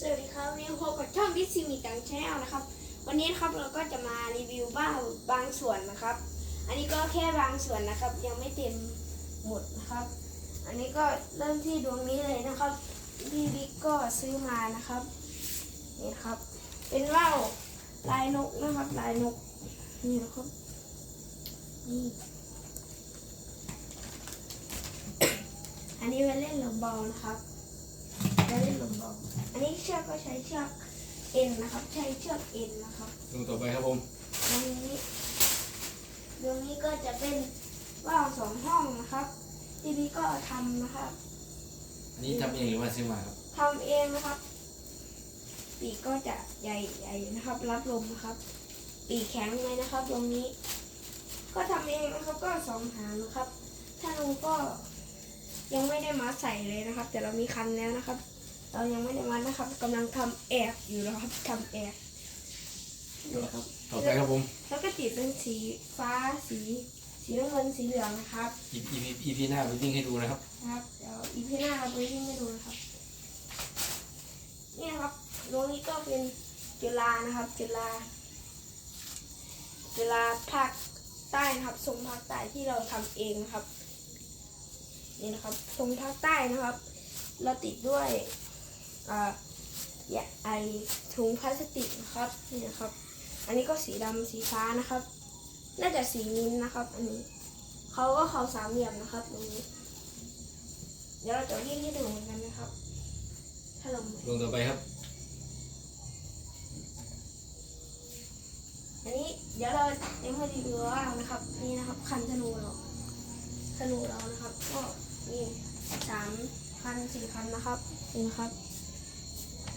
สวัสดีครับวันนี้พบกับช่องดิซิมีตังชาแนลนะครับ วันนี้นะครับเราก็จะมารีวิวบ้านบางส่วนนะครับ อันนี้ก็แค่บางส่วนนะครับ ยังไม่เต็มหมดนะครับ อันนี้ก็เริ่มที่ดวงนี้เลยนะครับพี่บิ๊กก็ซื้อมานะครับนี่ครับ เป็นว่าวลายนกนะครับ ลายนกนี่นะครับนี่อันนี้ไว้เล่นลมบอลนะครับไว้เล่นลมบอลอันนี้ เชือกก็ใช้เชือกเอ็นนะครับ ใช้เชือกเอ็นนะครับดูต่อไปครับผมตรงนี้ตรงนี้ก็จะเป็นว่าวสองห้องนะครับ ที่พี่ก็ทำนะครับอันนี้ทำเองหรือว่าซื้อมาครับทำเองนะครับ ปีกก็จะใหญ่ๆนะครับ รับลมนะครับ ปีกแข็งเลยนะครับ ตรงนี้ ก็ทำเองนะครับก็สองหางนะครับถ้าลุงก็ยังไม่ได้มาใส่เลยนะครับ แต่เรามีคันแล้วนะครับ เรายังไม่ได้มานะครับกำลังทำแอบอยู่นะครับทำแอบนี่ครับต่อไปครับผมแล้วก็ติดเป็นสีฟ้าสี สีน้ำเงินสีเหลืองนะครับอีพีอีพีหน้าไปวิ่งให้ดูนะครับ นะครับเดี๋ยวอีพีหน้าเราไปวิ่งให้ดูนะครับนี่นะครับตรงนี้ก็เป็นจุฬานะครับจุฬาจุฬาภาคใต้นะครับทรงภาคใต้ที่เราทำเองนะครับ นี่นะครับทรงภาคใต้นะครับ เราติดด้วย อ่าอย่าไอถุงพลาสติกนะครับนี่นะครับ อันนี้ก็สีดำสีฟ้านะครับ น่าจะสีมิ้นท์นะครับ อันนี้เขาก็เขาสามเหลี่ยมนะครับตรงนี้ เดี๋ยวเราจะวิ่งให้ดูเหมือนกันนะครับถ้าลงลงต่อไปครับ อันนี้เดี๋ยวเรายังไม่รีวิวว่างนะครับ นี่นะครับ คันธนูเราธนูเรานะครับ ก็มีสามคันสี่คันนะครับนี่นะครับเดี๋ยว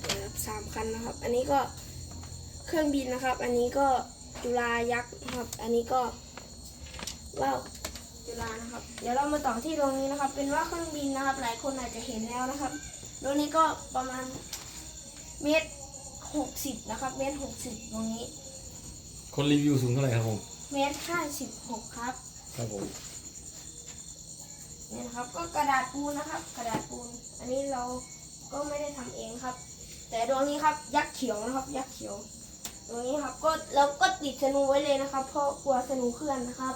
นะครับสามคันนะครับ อันนี้ก็เครื่องบินนะครับ อันนี้ก็จุฬายักษ์นะครับ อันนี้ก็ว่าวจุฬานะครับ เดี๋ยวเรามาต่อที่ตรงนี้นะครับ เป็นว่าวเครื่องบินนะครับ หลายคนอาจจะเห็นแล้วนะครับตรงนี้ก็ประมาณเมตรหกสิบนะครับ เมตรหกสิบตรงนี้ คนรีวิวสูงเท่าไหร่ครับผม เมตรห้าสิบหกครับ ครับผมเนี่ยนะครับ ก็กระดาษปูนนะครับ กระดาษปูน อันนี้เราก็ไม่ได้ทำเองครับ แต่ดวงนี้ครับยักษ์เขียวนะครับ ยักษ์เขียวดวงนี้ครับก็เราก็ติดธนูไว้เลยนะครับ เพราะกลัวธนูเคลื่อนนะครับ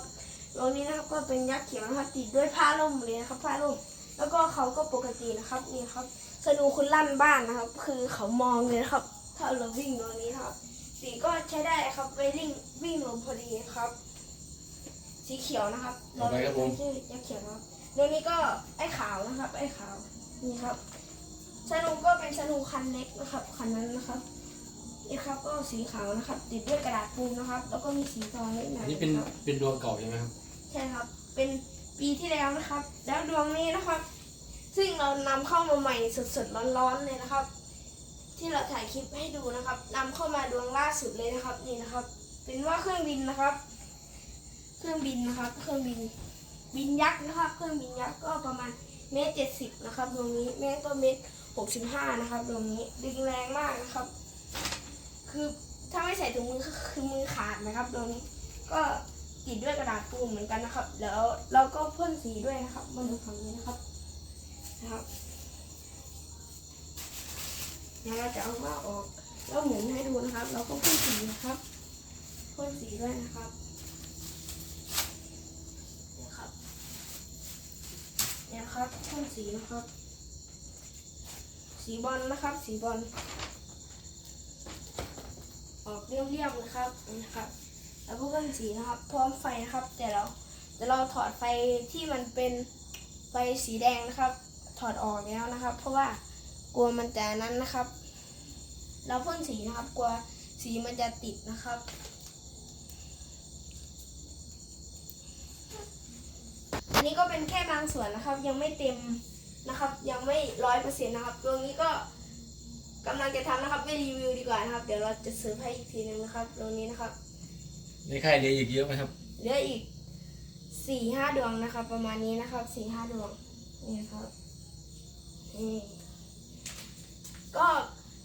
ดวงนี้นะครับก็เป็นยักษ์เขียวนะครับ ติดด้วยผ้าล่มเลยนะครับ ผ้าล่มแล้วก็เขาก็ปกตินะครับนี่ครับธนูคุณลั่นบ้านนะครับ คือเขามองเลยนะครับ ถ้าเราวิ่งตรงนี้ครับสีก็ใช้ได้ครับไปวิ่งวิ่งลมพอดีครับ สีเขียวนะครับต่อไปครับผมชื่อยักษ์เขียวนะครับเดี๋ยวนี้ก็ไอ้ขาวนะครับ ไอ้ขาวนี่ครับ สนุก็เป็นสนุคันเล็กนะครับคันนั้นนะครับนี่ครับก็สีขาวนะครับ ติดด้วยกระดาษปูนนะครับ แล้วก็มีสีทองนิดหน่ออัยนนี้เป็นครับเป็นดวงเก่าใช่ไหมครับ ใช่ครับ เป็นปีที่แล้วนะครับ แล้วดวงนี้นะครับ ซึ่งเรานำเข้ามาใหม่สดๆร้อนๆเลยนะครับ ที่เราถ่ายคลิปให้ดูนะครับนำเข้ามาดวงล่าสุดเลยนะครับ นี่นะครับ เป็นว่าเครื่องบินนะครับ เครื่องบินนะครับ เครื่องบิน บินยักษ์นะครับ เครื่องบินยักษ์ก็ประมาณเมตรเจ็ดสิบนะครับตรงนี้แม่ก็เมตร หกสิบห้านะครับตรงนี้ดึงแรงมากนะครับ คือถ้าไม่ใส่ถุงมือก็คือมือขาดนะครับตรงนี้ก็ติดด้วยกระดาษปูนเหมือนกันนะครับ แล้วเราก็พ่นสีด้วยนะครับมาดูฝั่งนี้นะครับนะครับเดี๋ยวเราจะเอาว่าออกแล้วหมุนให้ดูนะครับ เราก็พ่นสีนะครับพ่นสีด้วยนะครับเนี่ยครับเนี่ยครับพ่นสีนะครับ สีบอลนะครับ สีบอลออกเรียบๆนะครับนะครับ แล้วพวก็พ่นสีนะครับ พร้อมไฟนะครับ แต่เราแต่เราถอดไฟที่มันเป็นไฟสีแดงนะครับ ถอดออกแล้วนะครับ เพราะว่ากลัวมันจะนั้นนะครับ เราพ่นสีนะครับ กลัวสีมันจะติดนะครับอันนี้ก็เป็นแค่บางส่วนนะครับ ยังไม่เต็ม นะครับ ยังไม่ร้อยเปอร์เซ็นต์นะครับตรงนี้ก็กำลังจะทำนะครับไม่รีวิวดีกว่านะครับ เดี๋ยวเราจะเสิร์ฟให้อีกทีนึงนะครับตรงนี้นะครับในค่ายเหลืออีกเยอะไหมครับเหลืออีกสี่ห้าดวงนะครับ ประมาณนี้นะครับสี่ห้าดวงนี่นะครับนี่ก็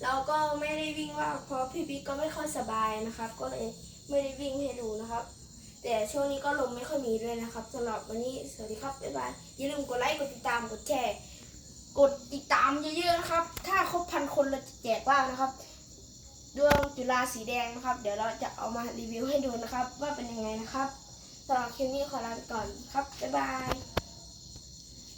เราก็ไม่ได้วิ่งว่างเพราะพี่บิ๊กก็ไม่ค่อยสบายนะครับ ก็เลยไม่ได้วิ่งให้ดูนะครับ แต่ช่วงนี้ก็ลมไม่ค่อยมีด้วยนะครับสำหรับวันนี้สวัสดีครับ บ๊ายบาย อย่าลืมกดไลค์ กดติดตาม กดแชร์ กดติดตามเยอะๆนะครับ ถ้าครบพันคนเราจะแจกว่างนะครับดวงจุฬาสีแดงนะครับ เดี๋ยวเราจะเอามารีวิวให้ดูนะครับ ว่าเป็นยังไงนะครับสำหรับคลิปนี้ขอลาไปก่อนครับ บ๊ายบาย